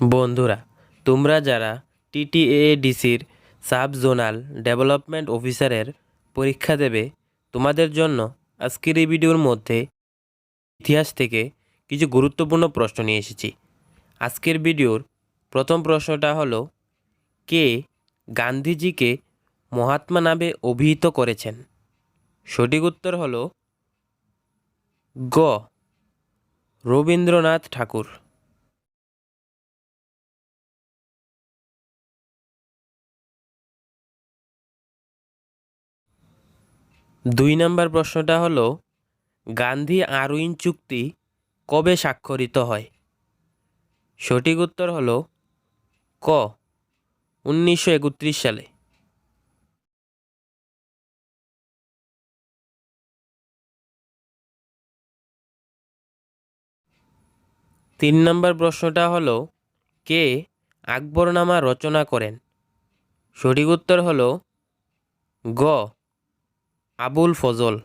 বন্ধুরা, তোমরা যারা টিটিএডিসির সাব জোনাল ডেভেলপমেন্ট অফিসারের পরীক্ষা দেবে, তোমাদের জন্য আজকের এই ভিডিওর মধ্যে ইতিহাস থেকে কিছু গুরুত্বপূর্ণ প্রশ্ন নিয়ে এসেছি। আজকের ভিডিওর প্রথম প্রশ্নটা হলো, কে গান্ধীজিকে মহাত্মা নামে অভিহিত করেছেন? সঠিক উত্তর হলো গ. রবীন্দ্রনাথ ঠাকুর। দুই নম্বর প্রশ্নটা হলো, গান্ধী আরউইন চুক্তি কবে স্বাক্ষরিত হয়? সঠিক উত্তর হলো, ক, উনিশশো একত্রিশ সালে। তিন নম্বর প্রশ্নটা হলো, কে আকবরনামা রচনা করেন? সঠিক উত্তর হলো, গ আবুল ফজল।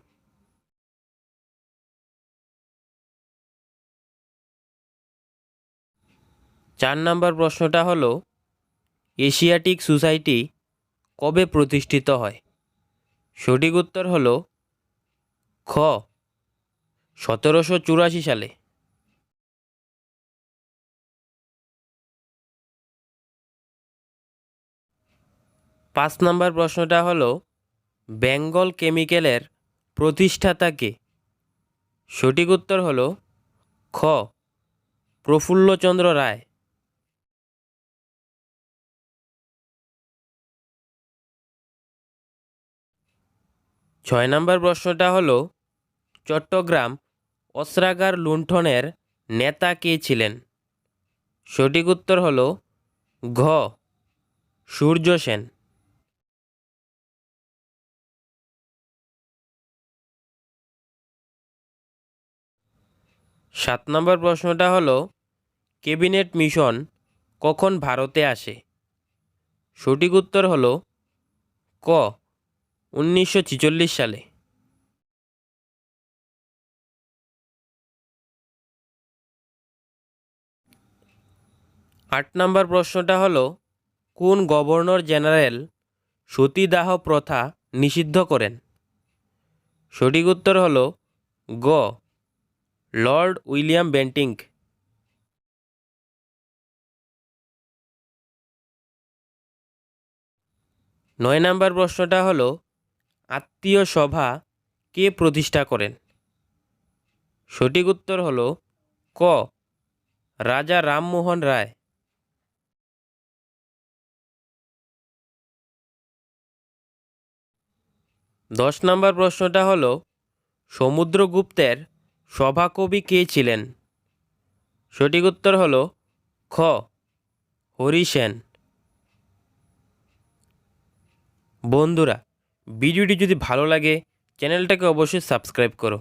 চার নম্বর প্রশ্নটা হলো, এশিয়াটিক সোসাইটি কবে প্রতিষ্ঠিত হয়? সঠিক উত্তর হলো, খ, সতেরোশো চুরাশি সালে। পাঁচ নম্বর প্রশ্নটা হলো বেঙ্গল কেমিক্যালের প্রতিষ্ঠাতা কে সঠিক উত্তর হল খ, প্রফুল্লচন্দ্র রায়। ছয় নম্বর প্রশ্নটা হলো, চট্টগ্রাম অস্ত্রাগার লুণ্ঠনের নেতা কে ছিলেন? সঠিক উত্তর হল ঘ, সূর্য সেন। সাত নম্বর প্রশ্নটা হলো ক্যাবিনেট মিশন কখন ভারতে আসে? সঠিক উত্তর হলো, ক, উনিশশো সালে। আট নম্বর প্রশ্নটা হলো, কোন গভর্নর জেনারেল সতীদাহ প্রথা নিষিদ্ধ করেন? সঠিক উত্তর হলো, গ লর্ড উইলিয়াম বেন্টিঙ্ক নয় নাম্বার প্রশ্নটা হলো, আত্মীয় সভা কে প্রতিষ্ঠা করেন? সঠিক উত্তর হলো, ক, রাজা রামমোহন রায়। দশ নম্বর প্রশ্নটা হল, সমুদ্রগুপ্তের সভাকবি কে ছিলেন? সঠিক উত্তর হল খ হরিসেন বন্ধুরা, ভিডিওটি যদি ভালো লাগে, চ্যানেলটাকে অবশ্যই সাবস্ক্রাইব করো।